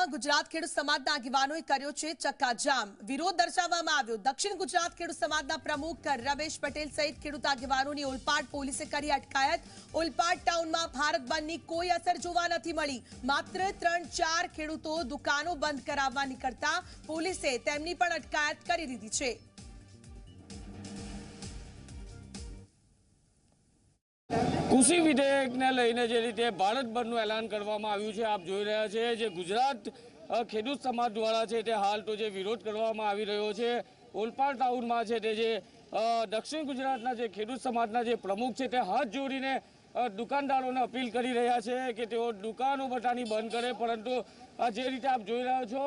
વડોદરામાં ગુજરાત ખેડૂત સમાજના આગેવાનોએ કર્યો છે ચક્કાજામ. વિરોધ દર્શાવવામાં આવ્યો. દક્ષિણ ગુજરાત ખેડૂત સમાજના પ્રમુખ રમેશ પટેલ સહિત ખેડૂત આગેવાનોની ઓલપાડ પોલીસે કરી અટકાયત. ઓલપાડ ટાઉનમાં ભારત બંધની કોઈ અસર જોવા નથી મળી. માત્ર ત્રણ ચાર ખેડૂતો દુકાનો બંધ કરાવવા નીકળતા પોલીસે તેમની પણ અટકાયત કરી દીધી છે. કૃષિ વિધેયકને લઈને જે રીતે ભારત બંધનું એલાન કરવામાં આવ્યું છે, આપ જોઈ રહ્યા છે જે ગુજરાત ખેડૂત સમાજ દ્વારા છે તે હાલ તો જે વિરોધ કરવામાં આવી રહ્યો છે. ઓલપાડ ટાઉનમાં છે તે જે દક્ષિણ ગુજરાતના જે ખેડૂત સમાજના જે પ્રમુખ છે તે હાથ જોડીને દુકાનદારોને અપીલ કરી રહ્યા છે કે તેઓ દુકાનો બધાની બંધ કરે. પરંતુ જે રીતે આપ જોઈ રહ્યા છો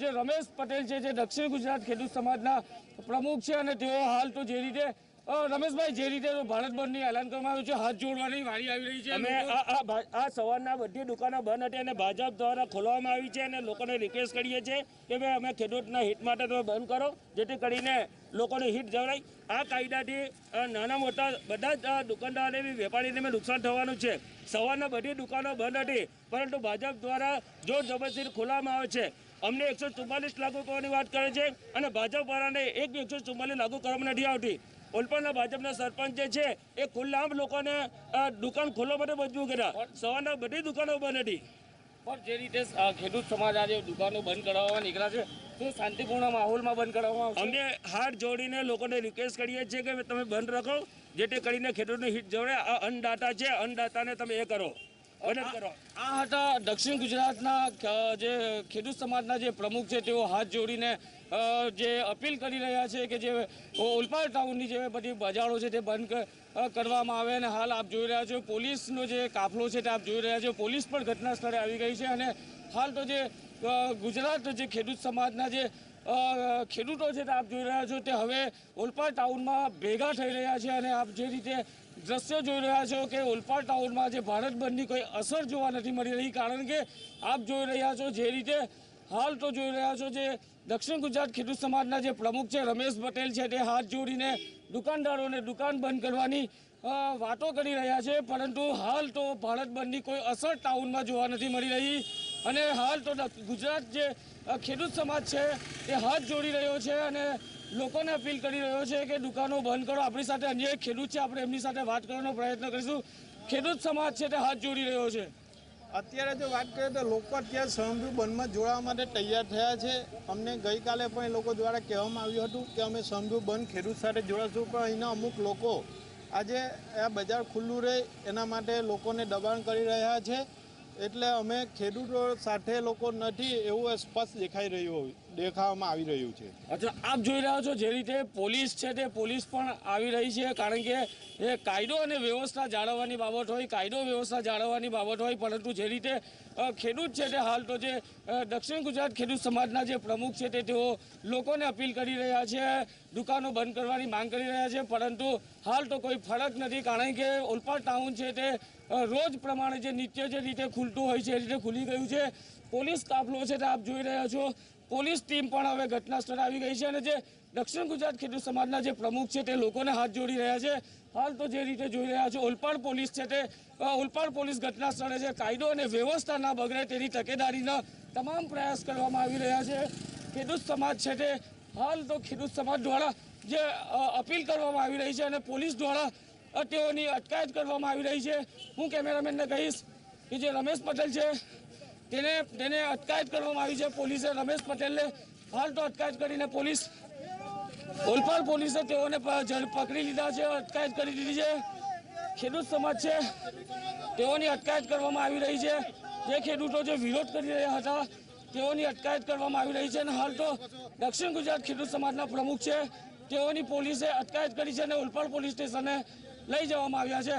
જે રમેશ પટેલ છે જે દક્ષિણ ગુજરાત ખેડૂત સમાજના પ્રમુખ છે અને તેઓ હાલ તો જે રીતે રમેશભાઈ જે રીતે ભારત બંધની એલાન કરવામાં આવ્યું છે હાથ જોડવાની વારી આવી રહી છે અને આ સવારના બધી દુકાનો બંધ હતી અને ભાજપ દ્વારા ખોલવામાં આવી છે અને લોકોને રિક્વેસ્ટ કરીએ છીએ કે ભાઈ અમે ખેડૂતના હિત માટે તમે બંધ કરો જેથી કરીને લોકોની હિત જળવાય આ કાયદાથી નાના મોટા બધા જ દુકાનદારોને બી વેપારીને નુકસાન થવાનું છે. સવારના બધી દુકાનો બંધ હતી પરંતુ ભાજપ દ્વારા જોર જબરદસ્તી ખોલવામાં આવે છે. અમને એકસો ચુમ્માલીસ લાગુ કરવાની વાત કરે છે અને ભાજપ વાળાને એક એકસો ચુમ્માલીસ લાગુ કરવામાં નથી આવતી. ઓલપાડના ભાજપના સરપંચ જે છે એ ખુલ્લામ લોકોને દુકાન ખોલવા માટે મજબૂર કર્યા. સવારના બધી દુકાનો બંધ હતી. પણ જે રીતે ખેડૂત સમાજ આજે દુકાનો બંધ કરાવવા નીકળ્યા છે શું શાંતિપૂર્ણ માહોલમાં બંધ કરાવવામાં અમે હાથ જોડીને લોકોને રિક્વેસ્ટ કરીએ છીએ કે તમે બંધ રાખો જેથી કરીને ખેડૂતને હિત જોડે આ અન્નદાતા છે અન્નદાતાને તમે એ કરો. મદદ કરો. આ હતા દક્ષિણ ગુજરાતના જે ખેડૂત સમાજના જે પ્રમુખ છે તેઓ હાથ જોડીને જે અપીલ કરી રહ્યા છે કે જે ઓલપાડ ટાઉનની જે બધી બજારો છે તે બંધ કરવામાં આવે અને હાલ આપ જોઈ રહ્યા છો પોલીસનો જે કાફલો છે તે આપ જોઈ રહ્યા છો. પોલીસ પણ ઘટના સ્થળે આવી ગઈ છે અને હાલ તો જે ગુજરાત જે ખેડૂત સમાજના જે ખેડૂતો છે તે આપ જોઈ રહ્યા છો તે હવે ઓલપાડ ટાઉનમાં ભેગા થઈ રહ્યા છે અને આપ જે રીતે દ્રશ્યો જોઈ રહ્યા છો કે ઓલપાડ ટાઉનમાં જે ભારત બંધની કોઈ અસર જોવા નથી મળી રહી, કારણ કે આપ જોઈ રહ્યા છો જે રીતે હાલ તો જોઈ રહ્યા છો જે દક્ષિણ ગુજરાત ખેડૂત સમાજના જે પ્રમુખ છે રમેશ પટેલ છે તે હાથ જોડીને દુકાનદારોને દુકાન બંધ કરવાની વાતો કરી રહ્યા છે, પરંતુ હાલ તો ભારત બંધની કોઈ અસર ટાઉનમાં જોવા નથી મળી રહી. અને હાલ તો ગુજરાત જે ખેડૂત સમાજ છે, એ હાથ જોડી રહ્યો છે અને લોકોને અપીલ કરી રહ્યો છે કે દુકાનો બંધ કરો. આપણી સાથે અન્ય ખેડૂત છે, આપણે એમની સાથે વાત કરવાનો પ્રયત્ન કરીશું. ખેડૂત સમાજ છે તે હાથ જોડી રહ્યો છે. અત્યારે જો વાત કરીએ તો લોકો અત્યારે સ્વયંભૂ બંધમાં જોડાવા માટે તૈયાર થયા છે. અમને ગઈકાલે પણ એ લોકો દ્વારા કહેવામાં આવ્યું હતું કે અમે સ્વયંભૂ બંધ ખેડૂત સાથે જોડાશું, પણ અહીંના અમુક લોકો આજે આ બજાર ખુલ્લું રહે, એના માટે લોકોને દબાણ કરી રહ્યા છે. એટલે અમે ખેડૂતો સાથે લોકો નથી એવું સ્પષ્ટ દેખાઈ રહ્યું હોય. દેખાવામાં આવી રહ્યું છે. અચ્છા, આપ જોઈ રહ્યા છો જે રીતે પોલીસ છે તે પોલીસ પણ આવી રહી છે, કારણ કે એ કાયદો અને વ્યવસ્થા જાળવવાની બાબત હોય, કાયદો વ્યવસ્થા જાળવવાની બાબત હોય, પરંતુ જે રીતે ખેડૂત છે તે હાલ તો જે દક્ષિણ ગુજરાત ખેડૂત સમાજના જે પ્રમુખ છે તે તેઓ લોકોને અપીલ કરી રહ્યા છે, દુકાનો બંધ કરવાની માંગ કરી રહ્યા છે, પરંતુ હાલ તો કોઈ ફરક નથી, કારણ કે ઓલપાડ ટાઉન છે તે રોજ પ્રમાણે જે નિત્ય જે રીતે ખુલતું હોય છે, એ રીતે ખુલી ગયું છે. પોલીસ કાફલો છે તે આપ જોઈ રહ્યા છો પોલીસ ટીમ પણ હવે ઘટના સ્થળે આવી ગઈ છે અને જે દક્ષિણ ગુજરાત ખેડૂત સમાજના જે પ્રમુખ છે તે લોકોને હાથ જોડી રહ્યા છે. હાલ તો જે રીતે જોઈ રહ્યા છો, ઓલપાડ પોલીસ છે તે ઓલપાડ પોલીસ ઘટના સ્થળે છે કાયદો અને વ્યવસ્થા ના બગડે તેની તકેદારીના તમામ પ્રયાસ કરવામાં આવી રહ્યા છે. ખેડૂત સમાજ છે તે, હાલ તો ખેડૂત સમાજ દ્વારા જે અપીલ કરવામાં આવી રહી છે અને પોલીસ દ્વારા તેઓની અટકાયત કરવામાં આવી રહી છે. હું કેમેરામેનને કહીશ કે જે રમેશ પટેલ છે તેને તેને અટકાયત કરવામાં આવી છે. પોલીસે રમેશ પટેલને હાલ તો અટકાયત કરીને પોલીસ, ઓલપાડ પોલીસે તેઓને પકડી લીધા છે, અટકાયત કરી દીધી છે. ખેડૂત સમાજ છે, તેઓની અટકાયત કરવામાં આવી રહી છે. જે ખેડૂતો જે વિરોધ કરી રહ્યા હતા, તેઓની અટકાયત કરવામાં આવી રહી છે અને હાલ તો દક્ષિણ ગુજરાત ખેડૂત સમાજના પ્રમુખ છે. તેઓની પોલીસે અટકાયત કરી છે અને ઓલપાડ પોલીસ સ્ટેશને લઈ જવામાં આવ્યા છે.